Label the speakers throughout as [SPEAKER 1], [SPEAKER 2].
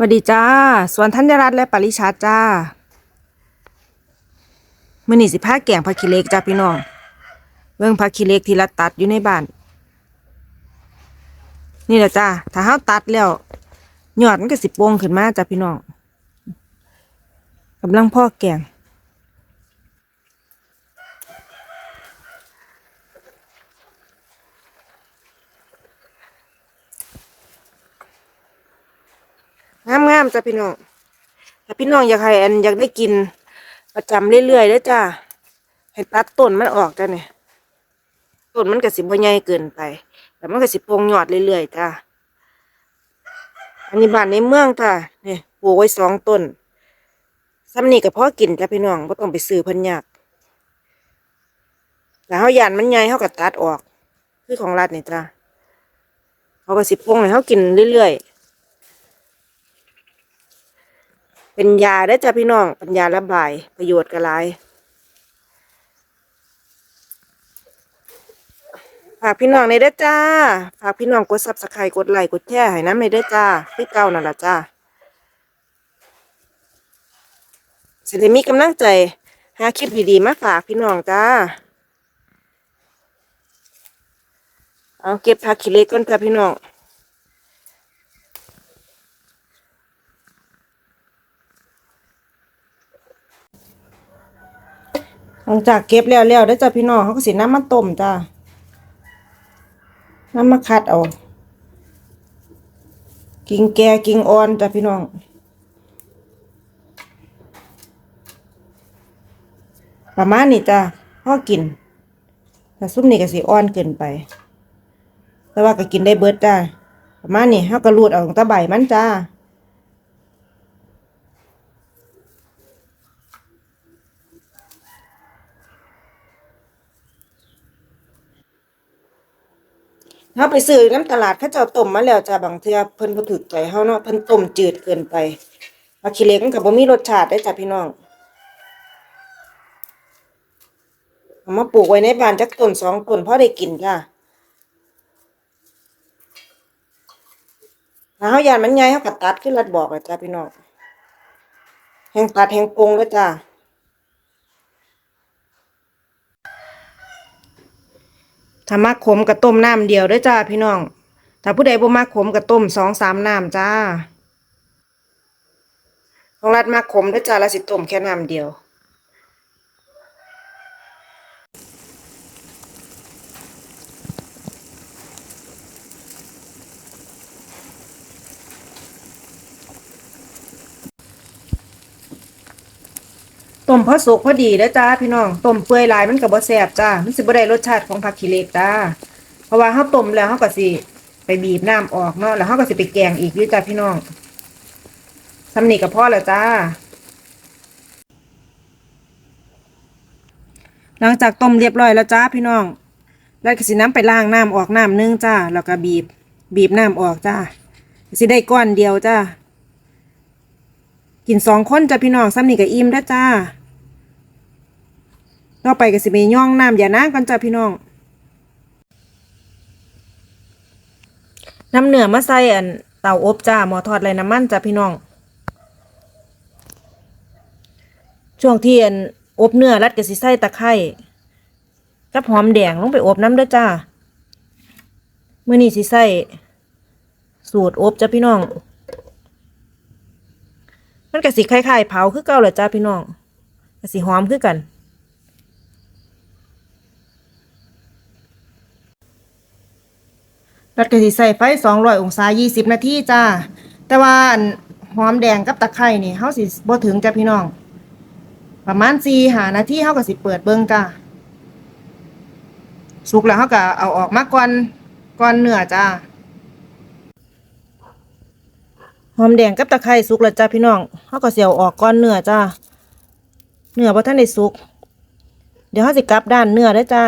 [SPEAKER 1] สวัสดีจ้า สวนธัญรัตน์และปริชาตจ้ามื่อนี่สิพาแกงผักขี้เล็กจ้าพี่น้อง เบิ่งผักขี้เล็กที่เราตัดอยู่ในบ้าน นี่แหละจ้า ถ้าเฮาตัดแล้วหยอดมันก็สิโป่งขึ้นมาจ้าพี่น้องกำลังพ่อแกง งามจ้ะพี่น้องถ้าพี่น้องอยากให้อันอยากได้กินประจำเรื่อยๆเด้อจ้าให้ตัดต้นมันออกจ้ะเนี่ยต้นมันก็สิบ่ใหญ่เกินไป แต่มันก็สิโปร่งยอดเรื่อยๆจ้าอันนี้บ้านในเมืองจ้าเนี่ยปลูกไว้สองต้นซ้ำนี่ก็พอกินจ้ะพี่น้องบ่ต้องไปซื้อพิ่นยากแต่เฮาหย่านมันใหญ่เฮาก็ตัดออก คือของรัฐนี่จ้าเขาก็สิโปร่งให้เฮากินเรื่อยๆ เป็นยาได้จ้ะพี่น้องเป็นยาระบาย ประโยชน์กระไรฝากพี่น้องในเด้อจ้า ฝากพี่น้องกดซับสไครต์กดไลค์กดแชร์ให้น้ำในเด้อจ้าพี่เก่านั่นละจ้าสิได้มีกำลังใจหาคลิปดีๆมาฝากพี่น้องจ้า เอาเก็บผักขี้เล็กก่อนจ้ะพี่น้อง หลังจากเก็บแล้วแล้วได้จ้ะพี่น้องเขาก็สิน้ำมันต้มจ้าน้ำมาคัดเอากิ่งแก่กิ่งอ่อนจ้ะพี่น้องประมาณนี้จ้ะพ่อกินแต่ซุปนี่ก็สิอ่อนเกินไป แต่ว่าก็กินได้เบิดจ้าประมาณนี้เขาก็รูดเอาตรงตะใบมันจ้า เฮาไปซื้อน้ำตลาดเขาเจ้าต้มมาแล้วจ้าบางเทื่อเพิ่นบ่ถูกใจเฮาเนาะเพิ่นต้มจืดเกินไปผักขี้เหล็กมันก็บ่มีรสชาติได้จ้ะพี่น้องเอามาปลูกไว้ในบ้านจักต้นสองต้นพอได้กินจ้าถ้าเฮายานมันใหญ่เฮาก็ตัดคือรัดบอกอะจ้าพี่น้องแห่งตัดแห่งปงเด้อจ้า ถ้ามักขมก็ต้มน้ำเดียวด้วยจ้าพี่น้อง ถ้าผู้ใดบ่มักขมก็ต้มสองสามน้ำจ้าของรัดมักขมด้วยจ้าและสิต้มแค่น้ำเดียว ต้มพอสุกพอดีเด้อจ้าพี่น้องต้มเปื่อยลายมันก็บ่แซบจ้ามันสิบ่ได้รสชาติของผักขี้เหล็กจ้าเพราะว่าเฮาต้มแล้วเฮาก็สิไปบีบน้ำออกเนาะแล้วเฮาก็สิไปแกงอีกอยู่จ้าพี่น้องสำนี่ก็พอแล้วจ้า หลังจากต้มเรียบร้อยแล้วจ้าพี่น้องแล้วก็สิน้ำไปล้างน้ำออกน้ำนึงจ้าแล้วก็บีบบีบน้ำออกจ้าสิได้ก้อนเดียวจ้ากินสองคนจ้าพี่น้องซ้ำนี่ก็อิ่มแล้วจ้า ต่อไปก็สิไปย่องน้ำอย่านางกันจ้าพี่น้องน้ำเหนือมาใส่อันเตาอบจ้าหมอทอดไรน้ำมันจ้าพี่น้อง ช่วงที่อันอบเนื้อรัดก็สิใส่ตะไคร้กับหอมแดงลงไปอบน้ำด้อจ้าเมื่อนี้สิใส่สูตรอบจ้าพี่น้อง มันก็สิคล้ายๆเผาคือเก่าแหละจ้าพี่น้องก็สิหอมคือกัน รัดกะสิใส่ไฟสองร้อยองศายี่สิบนาทีจ้า แต่ว่าหอมแดงกับตะไคร่นี่เฮาสิบ่ถึงจ้าพี่น้อง ประมาณสี่หานาทีเฮาก็สิเปิดเบิ่งจ้าสุกแล้วเฮาก็เอาออกมาก่อนก่อนเนื้อจ้าหอมแดงกับตะไคร่สุกแล้วจ้าพี่น้องเฮาก็สิเอาออกก่อนเนื้อจ้าเนื้อบ่ทันได้สุก เดี๋ยวเฮาสิกลับด้านเนื้อเด้อจ้า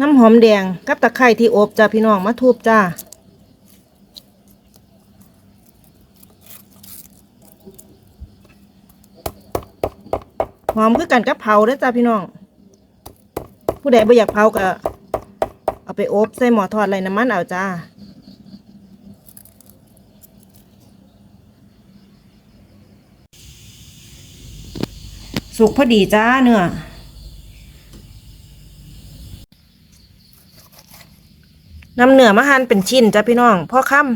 [SPEAKER 1] น้ำหอมแดงกับตะไคร่ที่อบจ้าพี่น้องมาทุบจ้าหอมคือกันกับเผาเด้อจ้าพี่น้อง ผู้ใดบ่อยากเผาก็เอาไปอบใส่หม้อทอดไรน้ำมันเอาจ้าสุกพอดีจ้าเนื้อ นำเนื้อมาหั่นเป็นชิ้นจ้ะพี่น้องพ่อค่ำ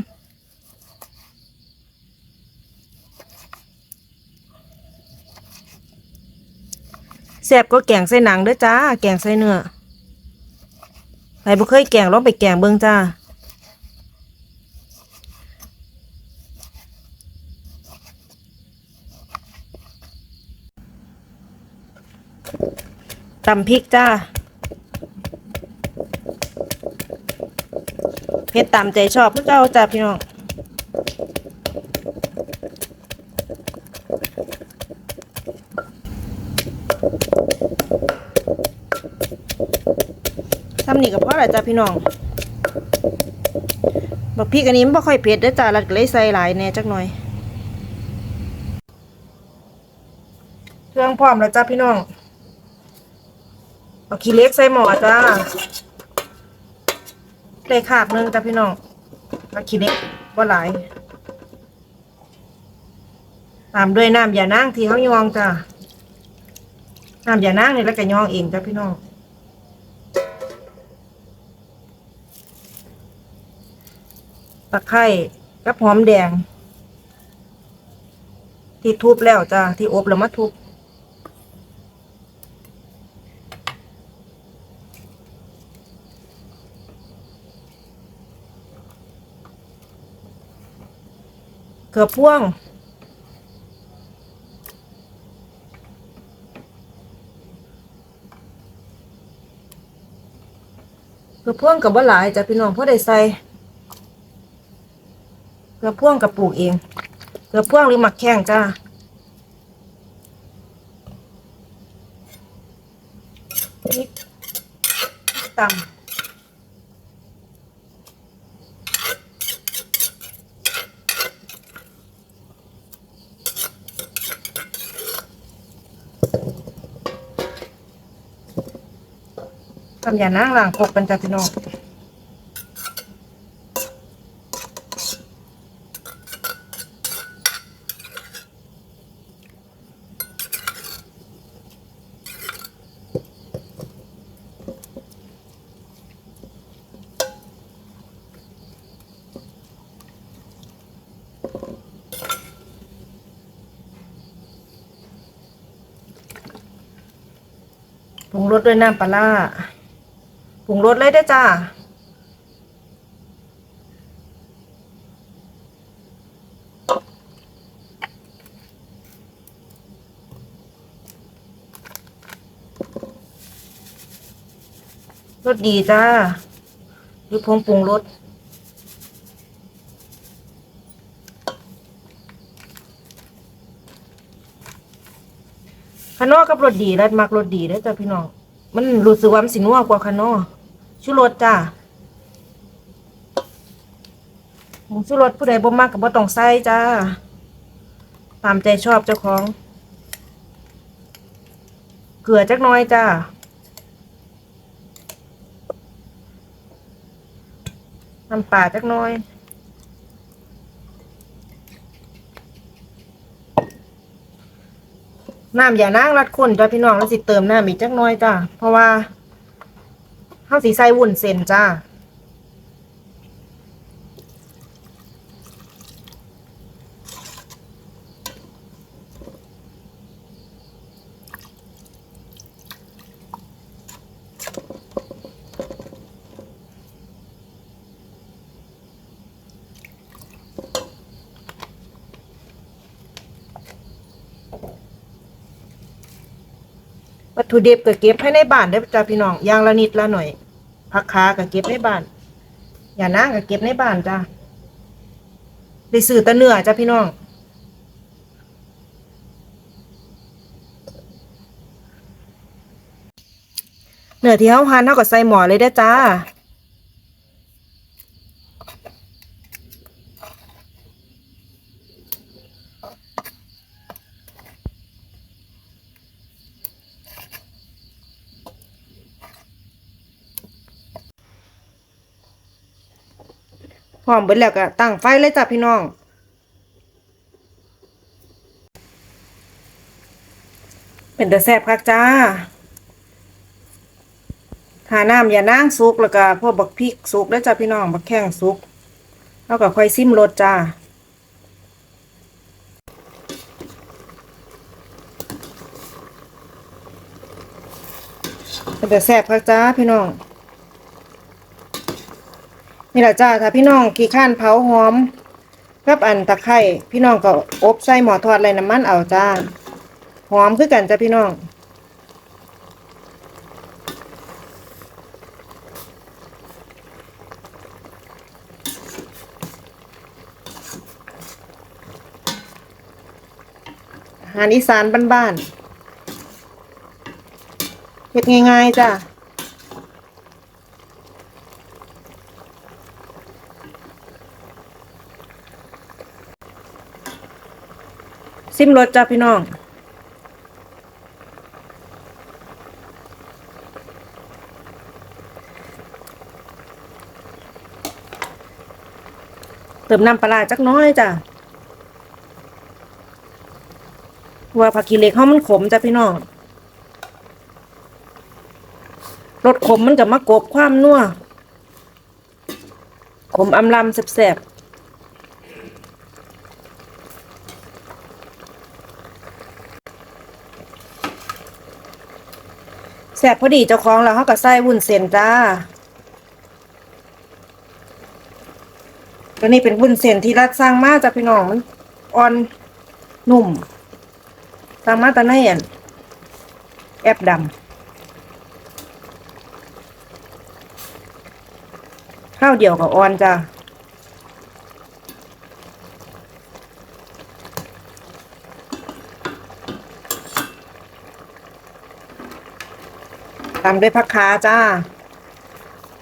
[SPEAKER 1] แซ่บก็แกงใส่หนังเด้อจ้า แกงใส่เนื้อใครบ่เคยแกงลองไปแกงเบิ่งจ้าตำพริกจ้า เผ็ดตามใจชอบพวกเจ้าจ้าพี่น้องทำนี่กับพ่อแหละจ้าพี่น้องบักพริกอันนี้มันบ่ค่อยเผ็ดเด้อจ้าลัดก็เลยใส่หลายแน่จักหน่อยเครื่องพร้อมแล้วจ้าพี่น้องเอาขี้เล็กใส่หม้อจ้า ได้คาบหนึงจ้าพี่น้องเอาขี้เล็กบ่หลาย ตามด้วยน้ำยานางที่เขายองจ้าน้ำยานางนี่แล้วก็ยองเองจ้าพี่น้องตะไคร้กับหอมแดง ที่ทุบแล้วจ้าที่อบแล้วมาทุบ กือพ่วงเกือพ่วงกับว่าหลายจ้ะพี่น้องเพราะได้ใส่เกือพ่วงกับปลูกเองเกือพ่วงหรือหมักแข้งจ้าพริกตำ ตำอย่านางหล้างครกกันจ้ะพี่น้องปรุงรสด้วยน้ำปลา ปรุงรสเลยได้จ้ารสดีจ้าหรือพงปรุงรสขานอกับรสดีแล้วมักรสดีเด้อจ้าพี่น้อง มันรู้สึกว่ามันสินัวกว่าขานอ ชูรสจ้าผงชูรสผู้ใดบ่มักก็บ่ต้องใส่จ้า ตามใจชอบเจ้าของ เกลือจักน้อยจ้า น้ำปลาจักน้อยน้ำอย่านางรัดข้นจ้าพี่น้องแล้วสิเติมน้ำอีกจักน้อยจ้า เพราะว่า เฮาสิใส่วุ้นเส้นจ้า ถุดิบก็เก็บให้ในบ้านได้จ้าพี่น้องอย่างละนิดละหน่อยผักคาก็เก็บในบ้าน อย่านางก็เก็บในบ้านจ้าได้ซื้อตะเนื้อจ้าพี่น้องเนื้อที่เฮาหั่นเฮาก็ใส่หม้อเลยได้จ้า อมเบิดแล้วก็ตั้งไฟเลยจ้ะพี่น้อง เป็นแต่แซ่บคักจ้าทาน้ำอย่านั่งสุกแล้วก็พวกบักพริกสุกแล้วจ้ะพี่น้องบักแข้งสุก แล้วก็ค่อยซิมรสจ้าเป็นแต่แซ่บคักจ้าพี่น้อง นี่แหละจ้าถ้าพี่น้องขี้ข้านเผาหอมกับอันตะไคร้พี่น้องก็อบใส่หมอทอดไรน้ำมันเอาจ้าหอมคือกันจ้าพี่น้องอาหารอีสานบ้านๆเฮ็ดง่ายๆจ้า ซิมรสจ้าพี่น้อง เติมน้ำปลาจักน้อยจ้ะว่าผักกีเล็กเขามันขมจ้ะพี่น้องรสขมมันกับมะกบความนัวขมอำลำแสบๆ แซ่บพอดีเจ้าของแล้วเขาก็ใส่วุ้นเส้นจ้าตัวนี้เป็นวุ้นเส้นที่รัดสร้างมาจากพี่น้องมันอ่อนนุ่มสร้างมาแตะในอันแอบดำข้าวเดียวกับอ่อนจ้า ตามด้วยผักขาจ้า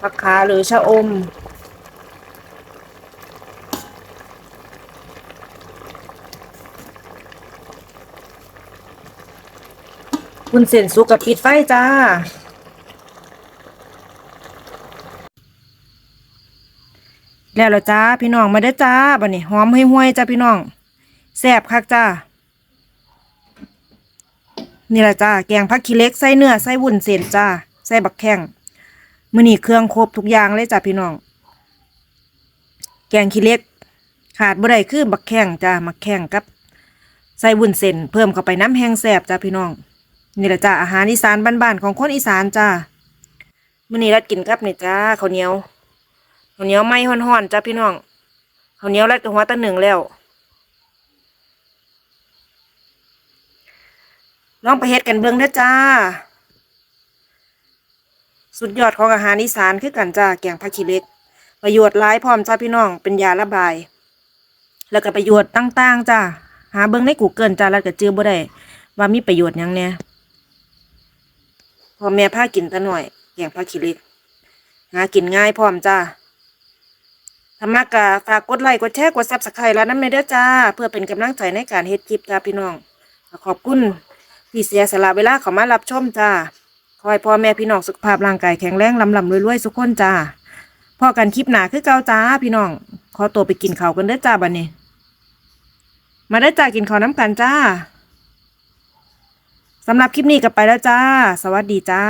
[SPEAKER 1] ผักขาหรือชะอม คุณเส้นสุกกับปิดไฟจ้าแล้วละจ้าพี่น้องมาเด้จ้าบัดนี้หอมห้วยๆจ้าพี่น้องแซ่บคักจ้า นี่แหละจ้าแกงผักขี้เล็กใส่เนื้อใส่วุ้นเส้นจ้าใส่บักแข้งมือนี้เครื่องครบทุกอย่างเลยจ้าพี่น้อง แกงขี้เล็ก ขาดบ่ได้คือบักแข้งจ้าบักแข้งกับ ใส่วุ้นเส้นเพิ่มเข้าไปน้ำแห้งแซ่บจ้าพี่น้องนี่แหละจ้าอาหารอีสานบ้านๆของคนอีสานจ้ามื้อนี้รัดกินกับนี่จ้าข้าวเหนียวข้าวเหนียวไม้ฮ้อนๆจ้าพี่น้องข้าวเหนียวรัดกับหัวตะหนึ่งแล้ว ลองไปเฮ็ดกันเบิ่งเด้อจ้า สุดยอดของอาหารอีสานคือกันจ้าแกงผักขี้เล็ก ประโยชน์หลายพร้อมจ้าพี่น้องเป็นยาระบาย แล้วก็ประโยชน์ต่างๆจ้าหาเบิ่งใน Google จ้าแล้วก็เจอบ่ได้ว่ามีประโยชน์ยังแหน่ยพ่อแม่พากินตะหน่อยแกงผักขี้เล็กหากินง่ายพร้อมจ้าถ้ามากะฝากกดไลค์กดแชร์กด Subscribe แล้วนำเด้อจ้า เพื่อเป็นกำลังใจในการเฮ็ดคลิปจ้าพี่น้อง ขอบคุณ ที่เสียสละเวลาเขามารับชมจ้าขอให้พ่อแม่พี่น้องสุขภาพร่างกายแข็งแรงลำลำรวยๆสุขคนจ้าพอกันคลิปหนาคือเก่าจ้าพี่น้อง ขอตัวไปกินข้าวกันเด้อจ้าบัดนี้ มาได้จ้ากินข้าวน้ำกันจ้าสำหรับคลิปนี้ก็ไปแล้วจ้า สวัสดีจ้า